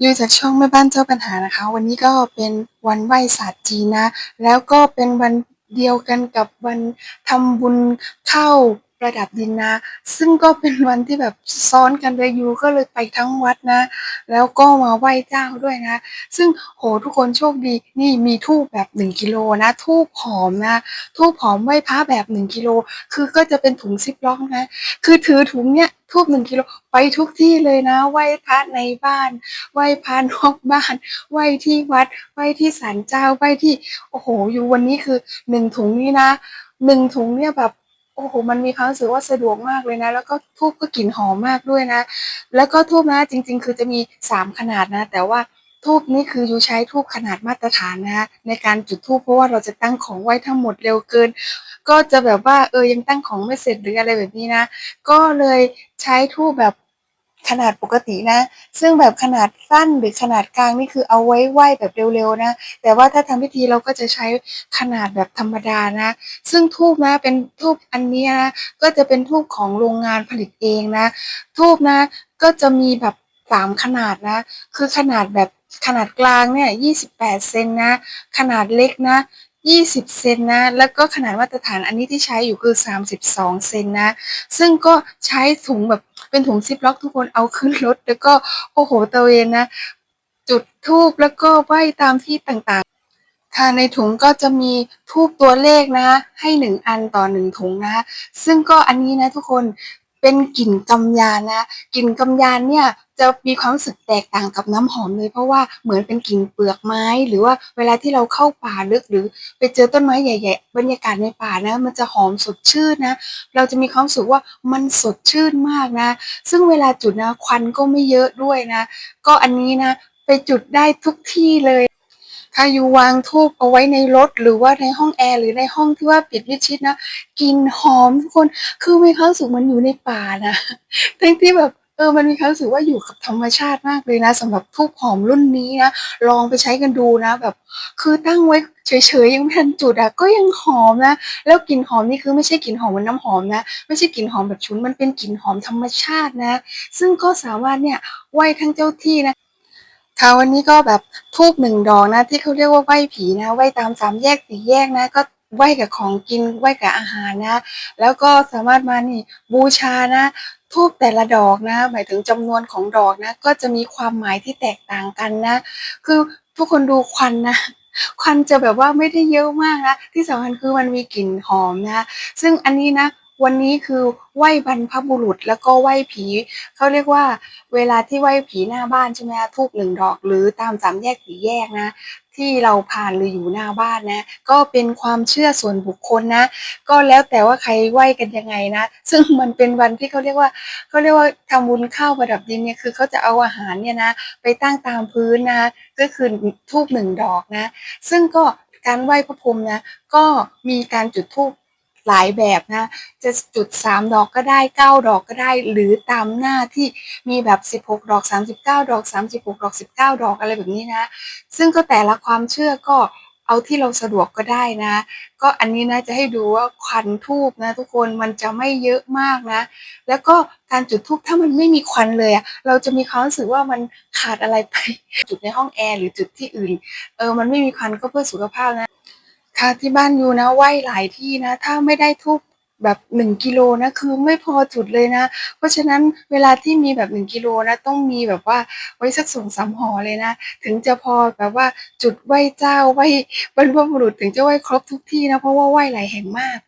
อยู่จากช่องแม่บ้านเจ้าปัญหานะคะ วันนี้ก็เป็นวันไหว้ศาสตร์จีนนะ แล้วก็เป็นวันเดียวกันกับวันทำบุญเข้าประดับดินนะ ซึ่งก็เป็นวันที่แบบซ้อนกันเลยยูก็เลยไปทั้งวัดนะ แล้วก็มาไหว้เจ้าด้วยนะ ซึ่งโหทุกคนโชคดีนี่มีทูบแบบหนึ่งกิโลนะทูบหอมนะทูบหอมไหว้พระแบบหนึ่งกิโลคือก็จะเป็นถุงซิปล็อกนะ คือถือถุงเนี้ย ทูบหนึ่งกิโลไปทุกที่เลยนะ ไหว้พระในบ้าน ไหว้พระนอกบ้าน ไหว้ที่วัด ไหว้ที่ศาลเจ้า ไหว้ที่ โอ้โห อยู่วันนี้คือหนึ่งถุงนี่นะหนึ่งถุงเนี่ยแบบโอ้โห มันมีความรู้สึกว่าสะดวกมากเลยนะ แล้วก็ทูบก็กลิ่นหอมมากด้วยนะ แล้วก็ทูบนะจริง ๆ คือจะมีสามขนาดนะ แต่ว่า ทูบนี่คือยูใช้ทูบขนาดมาตรฐานนะในการจุดทูบเพราะว่าเราจะตั้งของไหว้ทั้งหมดเร็วเกิน ก็จะแบบว่าเออยังตั้งของไม่เสร็จหรืออะไรแบบนี้นะ ก็เลยใช้ทูบแบบขนาดปกตินะ ซึ่งแบบขนาดสั้นหรือขนาดกลางนี่คือเอาไว้ไหวแบบเร็วๆนะ แต่ว่าถ้าทำพิธีเราก็จะใช้ขนาดแบบธรรมดานะ ซึ่งทูบนะเป็นทูบอันนี้นะ ก็จะเป็นทูบของโรงงานผลิตเองนะ ทูบนะก็จะมีแบบ สามขนาดนะ คือขนาดแบบขนาดกลางเนี่ยยี่สิบแปดเซนนะ ขนาดเล็กนะยี่สิบเซนนะ แล้วก็ขนาดมาตรฐานอันนี้ที่ใช้อยู่คือสามสิบสองเซนนะ ซึ่งก็ใช้ถุงแบบเป็นถุงซิปล็อกทุกคนเอาขึ้นรถ แล้วก็โอ้โหตะเวนนะ จุดทูบแล้วก็ไหว้ตามที่ต่างๆ ค่ะในถุงก็จะมีทูบตัวเลขนะ ให้หนึ่งอันต่อหนึ่งถุงนะ ซึ่งก็อันนี้นะทุกคน เป็นกลิ่นกำยานนะกลิ่นกำยานเนี่ยจะมีความรู้สึกแตกต่างกับน้ำหอมเลย เพราะว่าเหมือนเป็นกลิ่นเปลือกไม้ หรือว่าเวลาที่เราเข้าป่าลึกหรือ ไปเจอต้นไม้ใหญ่ ๆ บรรยากาศในป่านะ มันจะหอมสดชื่นนะ เราจะมีความรู้สึกว่ามันสดชื่นมากนะ ซึ่งเวลาจุดนะควันก็ไม่เยอะด้วยนะ ก็อันนี้นะ ไปจุดได้ทุกที่เลย ถ้าอยู่วางทูบเอาไว้ในรถหรือว่าในห้องแอร์หรือในห้องที่ว่าปิดมิชิดนะกลิ่นหอมทุกคนคือมีความสึกเหมือนอยู่ในป่านะทั้งที่แบบเออ มันมีความรู้สึกว่าอยู่กับธรรมชาติมากเลยนะสำหรับทูบหอมรุ่นนี้นะ ลองไปใช้กันดูนะ แบบ คือตั้งไว้เฉยๆยังไม่ทันจุดอะก็ยังหอมนะ แล้วกลิ่นหอมนี่คือไม่ใช่กลิ่นหอมเหมือนน้ำหอมนะ ไม่ใช่กลิ่นหอมแบบฉุน มันเป็นกลิ่นหอมธรรมชาตินะ ซึ่งก็สามารถเนี่ยไหว้ทั้งเจ้าที่นะ ค่ะวันนี้ก็แบบทูบหนึ่งดอกนะ ที่เขาเรียกว่าไหว้ผีนะไหว้ตามสามแยกสี่แยกนะ ก็ไหว้กับของกินไหว้กับอาหารนะ แล้วก็สามารถมานี่บูชานะทูบแต่ละดอกนะ หมายถึงจำนวนของดอกนะ ก็จะมีความหมายที่แตกต่างกันนะ คือทุกคนดูควันนะควันจะแบบว่าไม่ได้เยอะมากนะที่สำคัญคือมันมีกลิ่นหอมนะ ซึ่งอันนี้นะ วันนี้คือไหว้บรรพบุรุษแล้วก็ไหว้ผีเขาเรียกว่า เวลาที่ไหว้ผีหน้าบ้านใช่ไหมทูบหนึ่งดอกหรือตามสามแยกสี่แยกนะ ที่เราผ่านหรืออยู่หน้าบ้านนะ ก็เป็นความเชื่อส่วนบุคคลนะ ก็แล้วแต่ว่าใครไหว้กันยังไงนะ ซึ่งมันเป็นวันที่เขาเรียกว่าเขาเรียกว่าทำบุญข้าวประดับดินเนี่ยคือเขาจะเอาอาหารเนี่ยนะ ไปตั้งตามพื้นนะก็คือทูบหนึ่งดอกนะ ซึ่งก็การไหว้พระพรหมนะ ก็มีการจุดธูป หลายแบบนะ จะจุดสามดอกก็ได้เก้าดอกก็ได้ หรือตามหน้าที่มีแบบสิบหกดอกสามสิบเก้าดอกสามสิบหกดอกสิบเก้าดอกอะไรแบบนี้นะ ซึ่งก็แต่ละความเชื่อก็เอาที่เราสะดวกก็ได้นะ ก็อันนี้นะจะให้ดูว่าควันทูบนะ ทุกคนมันจะไม่เยอะมากนะ แล้วก็การจุดธูปถ้ามันไม่มีควันเลยอะเราจะมีความรู้สึกว่ามันขาดอะไรไป จุดในห้องแอร์หรือจุดที่อื่น เออมันไม่มีควันก็เพื่อสุขภาพนะ ค่ะ ที่บ้านยูนะไหว้หลายที่นะ ถ้าไม่ได้ทูบแบบหนึ่งกิโลนะคือไม่พอจุดเลยนะ เพราะฉะนั้นเวลาที่มีแบบหนึ่งกิโลนะต้องมีแบบว่าไว้สักสองสามห่อเลยนะ ถึงจะพอแบบว่าจุดไหว้เจ้าไหว้บรรพบุรุษถึงจะไหว้ครบทุกที่นะเพราะว่าไหว้หลายแห่งมาก